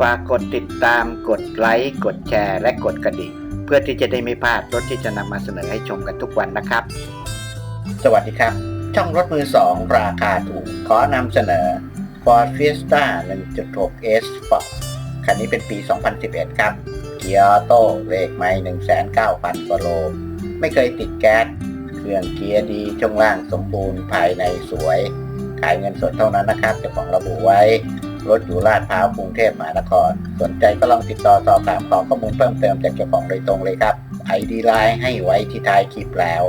ฝากกดติดตามกดไลค์กดแชร์ และกดกระดิ่ง เพื่อที่จะได้ไม่พลาดรถที่จะนำมาเสนอให้ชมกันทุกวันนะครับ สวัสดีครับ ช่องรถมือสองราคาถูก ขอนำเสนอ Ford Fiesta 1.6 S Sport คันนี้เป็นปี 2011 ครับ เกียร์ออโต้เลขไม่190,000กว่าโล ไม่เคยติดแก๊ส เครื่องเกียร์ดี ช่วงล่างสมบูรณ์ภายในสวย ขายเงินสดเท่านั้นนะครับเจ้าของระบุไว้ รถอยู่ลาดพร้าวกรุงเทพมหานคร สนใจก็ลองติดต่อสอบถามขอข้อมูลเพิ่มเติมจากเจ้าของโดยตรงเลยครับ ID ไลน์ให้ไว้ที่ท้ายคลิปแล้ว